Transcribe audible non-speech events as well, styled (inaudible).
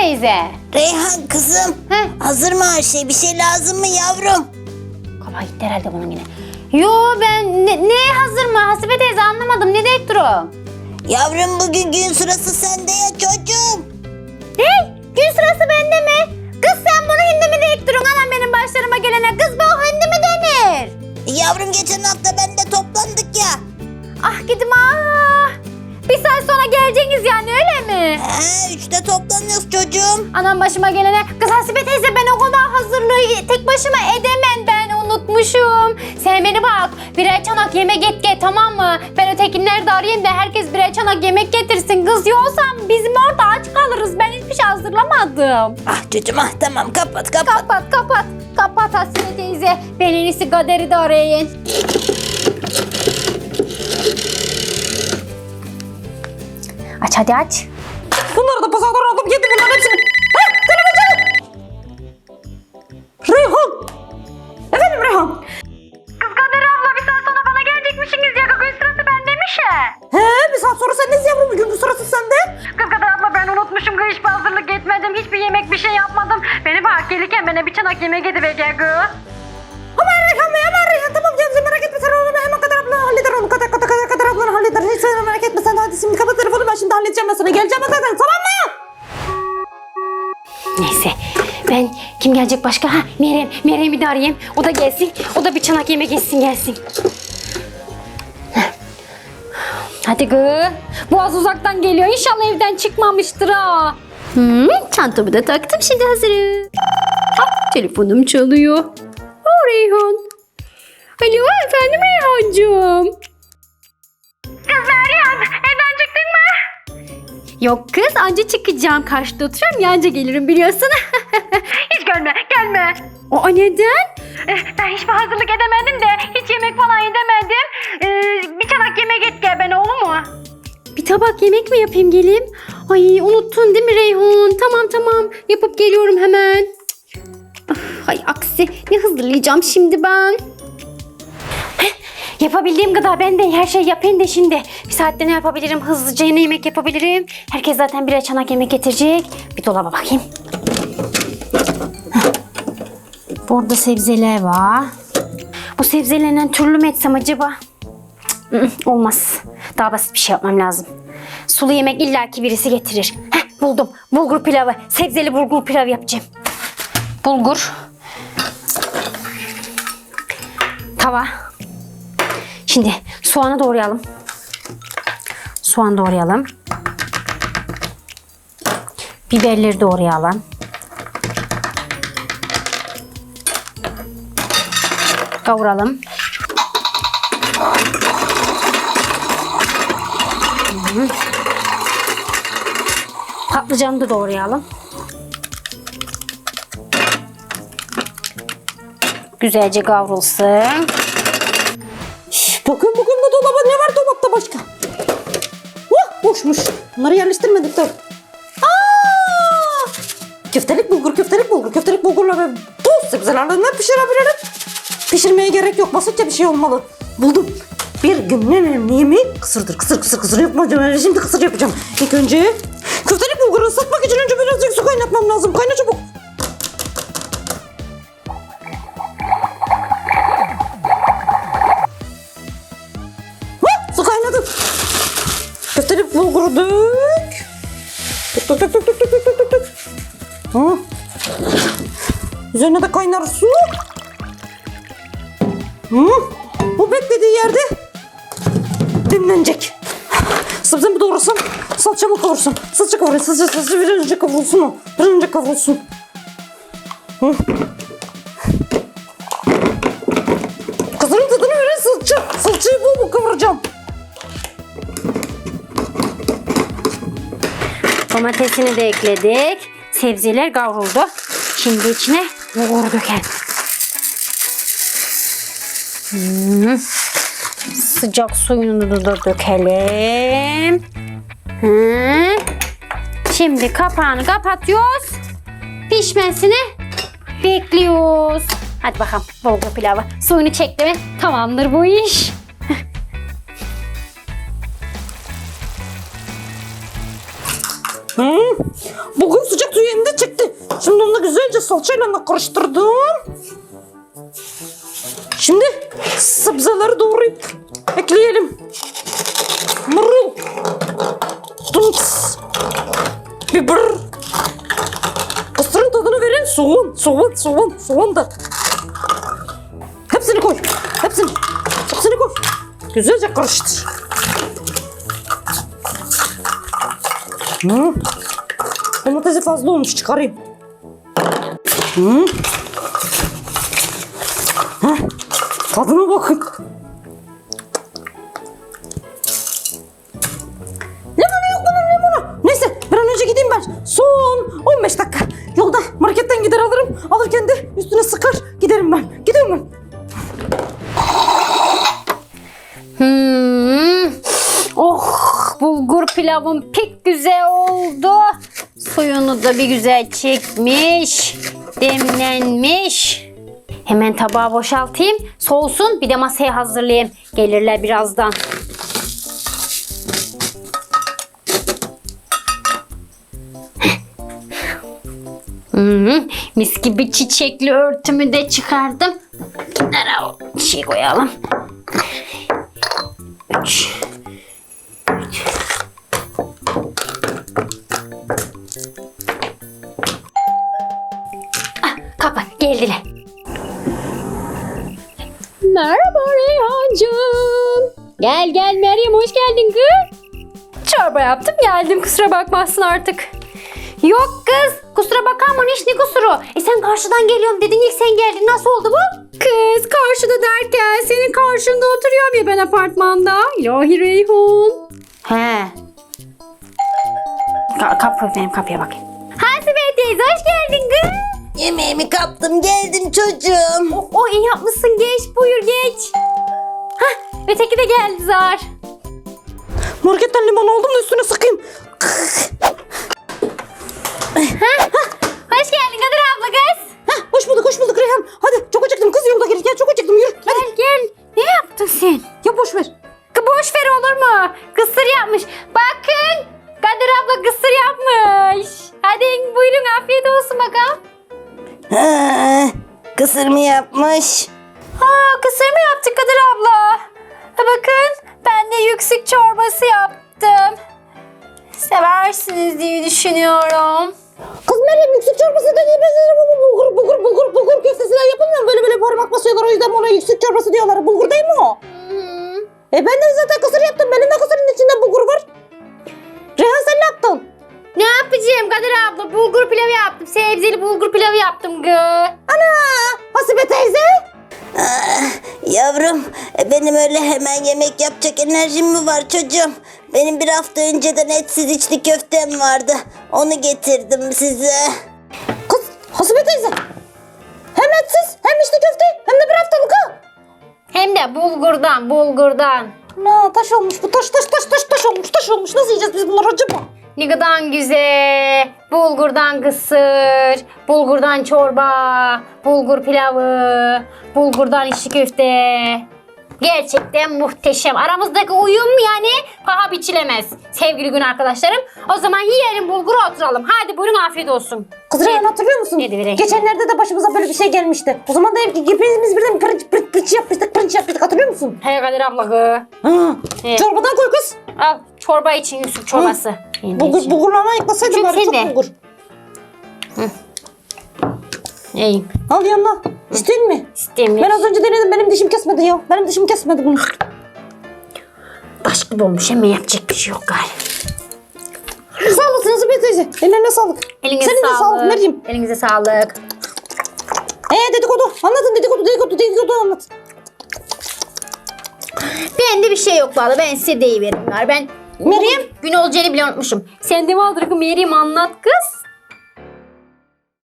teyze. Reyhan kızım. Heh. Hazır mı her şey? Bir şey lazım mı yavrum? Kafa gitti herhalde bunun yine. Yo ben ne, ne hazır mı? Hasibe teyze anlamadım. Ne deyip durun? Yavrum bugün gün sırası sende ya çocuğum. Hey gün sırası bende mi? Başıma gelene. Kız Hasibe teyze ben o kadar hazırlığı tek başıma edemem ben unutmuşum. Sen beni bak birer çanak yemek et get tamam mı? Ben ötekileri de arayayım da herkes birer çanak yemek getirsin. Kız yoksa bizim orada aç kalırız. Ben hiçbir şey hazırlamadım. Ah çocuğum ah tamam kapat kapat. Kapat kapat. Kapat Hasibe teyze. Ben en iyisi Kader'i de arayın. Aç hadi aç. Bunları da pazardan aldım yedim bunların hepsini. Bir saat sonra sendeyiz yavrum. Bugün bu sırası sende. Kız Kader abla ben unutmuşum ki hiçbir hazırlık etmedim. Hiçbir yemek bir şey yapmadım. Beni bak gelirken bana bir çanak yemek edivecek gı. Aman Reyhan Bey aman Reyhan. Tamam canım sen merak etme sen onu hemen kadar abla halleder onu. Kadar kadar kadar kadar ablan halleder. Hiç sen merak etme sen hadi şimdi kapat telefonu ben şimdi halledeceğim ben sana. Geleceğim ben zaten tamam mı? Neyse ben kim gelecek başka? Ha Meryem. Meryem'i de arayayım. O da gelsin. O da bir çanak yemek yesin gelsin. Hadi gı. Boğaz uzaktan geliyor. İnşallah evden çıkmamıştır ha. Hmm, çantamı da taktım şimdi hazırım. Ah, telefonum çalıyor. O Reyhan. Alo efendim Reyhancığım. Kız Meryem evden çıktın mı? Yok kız anca çıkacağım. Karşıda oturuyorum ya anca gelirim biliyorsun. (laughs) hiç gelme gelme. O neden? Ben hiçbir hazırlık edemedim de hiç yemek falan yedemedim. Ee, bir tabak yemek et gel ben olur mu? Bir tabak yemek mi yapayım geleyim? Ay unuttun değil mi Reyhan? Tamam tamam yapıp geliyorum hemen. Ay aksi ne hazırlayacağım şimdi ben? Yapabildiğim kadar ben de her şey yapayım da şimdi. Bir saatte ne yapabilirim? Hızlıca ne yemek yapabilirim? Herkes zaten birer çanak yemek getirecek. Bir dolaba bakayım. Heh. Burada sebzeler var. Bu sebzelerden türlü mü etsem acaba? I, Olmaz. Daha basit bir şey yapmam lazım. Sulu yemek illaki birisi getirir. Heh, buldum. Bulgur pilavı. Sebzeli bulgur pilavı yapacağım. Bulgur. Tava. Şimdi soğanı doğrayalım. Soğan doğrayalım. Biberleri doğrayalım. Kavuralım. Patlıcanı da doğrayalım. Güzelce kavrulsun. Bakın bugün bu dolaba ne var dolapta başka? Oh boşmuş. Bunları yerleştirmedik dur. Köftelik bulgur, köftelik bulgur, köftelik bulgurla ve tuz sebzelerle ne pişirebilirim? Pişirmeye gerek yok. Basitçe bir şey olmalı. Buldum. Bir günlüğüm yemeği kısırdır. Kısır kısır kısır yapmayacağım. Yani şimdi kısır yapacağım. İlk önce köftelik bulguru ısıtmak için önce birazcık su kaynatmam lazım. Kayna çabuk. su kaynadı. Köftelik bulguru dök. Dök dök dök dök dök dök dök dök. Üzerine de kaynar su. Hı. Bu beklediği yerde dinlenecek. Sebzemi doğrasam, salçamı kavursun. Salça kavurayım, salça, salça bir önce kavrulsun o. Bir önce kavrulsun. Hı. Kızının tadını veren salça. Salçayı bol bol kavuracağım. Domatesini de ekledik. Sebzeler kavruldu. Şimdi içine bulgur dökelim. Hmm. Sıcak suyunu da dökelim. Hı. Şimdi kapağını kapatıyoruz. Pişmesini bekliyoruz. Hadi bakalım bulgur pilavı. Suyunu çekti mi tamamdır bu iş. Hı. Bugün sıcak suyu elinde çekti. Şimdi onu güzelce salçayla karıştırdım. Şimdi sebzeleri doğrayıp ekleyelim. Marul. Tunç. Biber. Mısırın tadını veren soğan, soğan, soğan, soğan da. Hepsini koy. Hepsini. Hepsini koy. Güzelce karıştır. Hı. Domatesi fazla olmuş çıkarayım. Hı. Heh. Tadına bakın. Limonu yok bunun limonu. Neyse bir an önce gideyim ben. Son 15 dakika. Yolda marketten gider alırım. Alırken de üstüne sıkar giderim ben. Gidiyorum ben. Hmm. Oh bulgur pilavım pek güzel oldu. Suyunu da bir güzel çekmiş. Demlenmiş. Hemen tabağı boşaltayım. Soğusun bir de masaya hazırlayayım. Gelirler birazdan. Hmm, mis gibi çiçekli örtümü de çıkardım. Kenara o şey koyalım. Üç. Ah, kapat geldiler. Merhaba Reyhancığım. Gel gel Meryem hoş geldin kız. Çorba yaptım geldim kusura bakmazsın artık. Yok kız kusura bakma iş ne kusuru. E sen karşıdan geliyorum dedin ilk sen geldin nasıl oldu bu? Kız karşıda derken senin karşında oturuyorum ya ben apartmanda. İlahi Reyhun. He. Ka kapı benim kapıya bakayım. Hasibe teyze hoş geldin kız. Yemeğimi kaptım geldim çocuğum. O, o iyi yapmışsın geç buyur geç. Hah öteki de geldi zar. Marketten limon aldım da üstüne sıkayım. Hoş geldin Kadir abla kız. Heh, hoş bulduk hoş bulduk Reyhan. Hadi çok acıktım kız yolda gelirken çok acıktım yürü. Hadi. Gel gel. Ne yaptın sen? Ya boş ver. Kı boş ver olur mu? Kısır yapmış. Bakın. Kadir abla kısır yapmış. Hadi buyurun afiyet olsun bakalım. Ha, kısır mı yapmış? Aa, kısır mı yaptık Kadir abla? Ha, bakın ben de yüksek çorbası yaptım. Seversiniz diye düşünüyorum. Kız Meryem yüksek çorbası dediği benzer ama bu bulgur bulgur bulgur bulgur köftesinden yapılmıyor mu? Böyle böyle parmak basıyorlar o yüzden ona yüksek çorbası diyorlar. Bulgur değil mi o? Hmm. E ben de zaten kısır yaptım. Benim de kısırın içinde bulgur var. Yapacağım Kadir abla? Bulgur pilavı yaptım. Sebzeli bulgur pilavı yaptım gı. Ana! Hasibe teyze. Ah, yavrum benim öyle hemen yemek yapacak enerjim mi var çocuğum? Benim bir hafta önceden etsiz içli köftem vardı. Onu getirdim size. Kız Hasibe teyze. Hem etsiz hem içli köfte hem de bir haftalık ha. Hem de bulgurdan, bulgurdan. Ne taş olmuş bu taş taş taş taş taş olmuş taş olmuş. Nasıl yiyeceğiz biz bunları acaba? Ne kadar güzel. Bulgurdan kısır, bulgurdan çorba, bulgur pilavı, bulgurdan içli köfte. Gerçekten muhteşem. Aramızdaki uyum yani paha biçilemez. Sevgili gün arkadaşlarım. O zaman yiyelim bulguru oturalım. Hadi buyurun afiyet olsun. Kız Reyhan hatırlıyor musun? Yedi vereyim. Geçenlerde de başımıza böyle bir şey gelmişti. O zaman da hep hepimiz birden pırınç pırınç pırınç yapmıştık pırınç yapmıştık hatırlıyor musun? Hey Kadir abla. Ha. Evet. Çorbadan koy kız. Al çorba için Yusuf çorbası. Benim Bulgurlarına ayıklasaydın Çünkü bari çok bulgur. İyi. Al yanına. İstiyor mi? İstemiyorum. Ben az önce denedim benim dişim kesmedi ya. Benim dişim kesmedi bunu. Taş gibi olmuş ama yapacak bir şey yok galiba. Sağ olasın Hasibe teyze. Ellerine sağlık. Elinize Senin de sağlık. sağlık Meryem. Elinize sağlık. Ee dedikodu. Anlatın dedikodu dedikodu dedikodu anlat. Bende bir şey yok valla. Ben size deyiverim. Ben Meryem. gün olacağını bile unutmuşum. Sen de mi aldırıkı Meryem anlat kız.